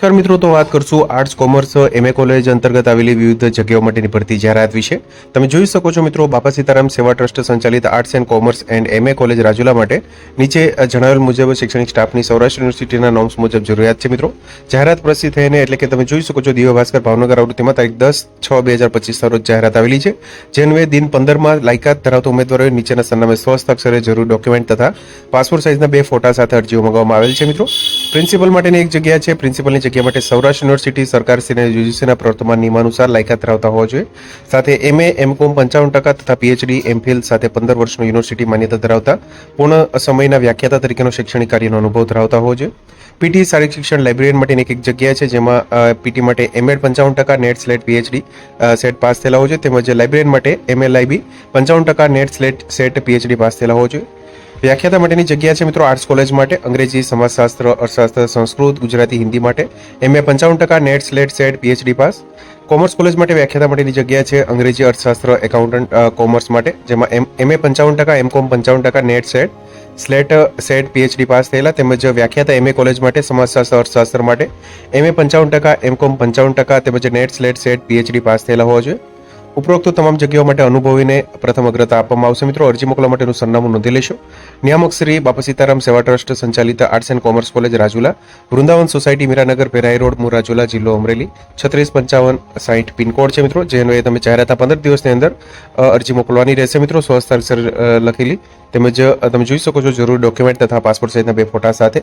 નમસ્કાર મિત્રો, તો વાત કરશું આર્ટ્સ કોમર્સ એમએ કોલેજ અંતર્ગત આવેલી વિવિધ જગ્યાઓ માટેની ભરતી જાહેરાત વિશે. તમે જોઈ શકો છો મિત્રો, બાપા સીતારામ સેવા ટ્રસ્ટ સંચાલિત arts and commerce and MA college Rajula માટે નીચે જણાવેલ મુજબ શૈક્ષણિક સ્ટાફની સૌરાષ્ટ્ર યુનિવર્સિટીના નોમ્સ મુજબ જરૂરિયાત છે મિત્રો. જાહેરાત પ્રસિદ્ધ થઈને એટલે કે તમે જોઈ શકો છો દિવ્ય ભાસ્કર ભાવનગર આવૃત્તિમાં તારીખ દસ છ બે હજાર પચીસના રોજ જાહેરાત આવેલી છે. જેનવે દિન પંદરમાં લાયકાત ધરાવતા ઉમેદવારોએ નીચેના સરનામે સ્વસ્થ જરૂર ડોક્યુમેન્ટ તથા પાસપોર્ટ સાઇઝના બે ફોટા સાથે અરજીઓ મંગાવવામાં આવેલ છે મિત્રો. પ્રિન્સિપલ માટેની એક જગ્યા છે પ્રિન્સિપલની જગ્યા માટે સૌરાષ્ટ્ર યુનિવર્સિટી સરકારશ્રીના યુજીસીના પ્રવર્તમાન નિયમાનુસાર લાયકાત ધરાવતા હોવા જોઈએ. સાથે એમએ, એમકોમ પંચાવન ટકા તથા પીએચડી, એમફિલ સાથે પંદર વર્ષનો યુનિવર્સિટી માન્યતા ધરાવતા પૂર્ણ સમયના વ્યાખ્યાતા તરીકેનો શૈક્ષણિક કાર્યનો અનુભવ ધરાવતા હોવો જોઈએ. પીટી શારીરિક શિક્ષણ લાઇબ્રેરિયન માટેની એક એક જગ્યા છે જેમાં પીટી માટે એમએડ પંચાવન ટકા, NET SLET PhD SET pass થયેલા હોય જોઈએ. તેમજ લાઇબ્રેરિયન માટે એમએલઆઈબી પંચાવન ટકા, NET SLET, SET PhD pass થયેલા હોવો જોઈએ. વ્યાખ્યાતા માટેની જગ્યા છે મિત્રો આર્ટ્સ કોલેજ માટે, અંગ્રેજી, સમાજશાસ્ત્ર, અર્થશાસ્ત્ર, સંસ્કૃત, ગુજરાતી, હિન્દી માટે. એમએ પંચાવન ટકા NET SLET SET PhD pass commerce college માટે વ્યાખ્યાતા માટેની જગ્યા છે અંગ્રેજી, અર્થશાસ્ત્ર એકાઉન્ટન્ટ કોમર્સ માટે, જેમાં એમ એમએ પંચાવન ટકા એમકોમ પંચાવન ટકા NET SET SLET SET PhD pass થયેલા, તેમજ વ્યાખ્યાતા એમએ કોલેજ માટે, સમાજશાસ્ત્ર, અર્થશાસ્ત્ર માટે. એમએ પંચાવન ટકા એમકોમ પંચાવન ટકા, તેમજ NET SLET SET PhD pass થયેલા હોવા જોઈએ. ઉપરોક્ત તમામ જગ્યાઓ માટે અનુભવીને પ્રથમ અગ્રતા આપવામાં આવશે. મિત્રો, અરજી મોકલવા માટેનું સરનામું નોંધી લેશો. નિયામક શ્રી બાપા સીતારામ સેવા ટ્રસ્ટ સંચાલિત arts and commerce college Rajula, Vrindavan society Miranagar Perai road મુરાજુલા જિલ્લો અમરેલી, છત્રીસ પંચાવન સાઠ પિનકોડ છે મિત્રો, જેનો એ તમે જાહેરાત પંદર દિવસની અંદર અરજી મોકલવાની રહેશે. મિત્રો સ્વસ્થાક્ષર લખેલી તેમજ તમે જોઈ શકો છો જરૂર ડોક્યુમેન્ટ તથા પાસપોર્ટ સહિતના બે ફોટા સાથે.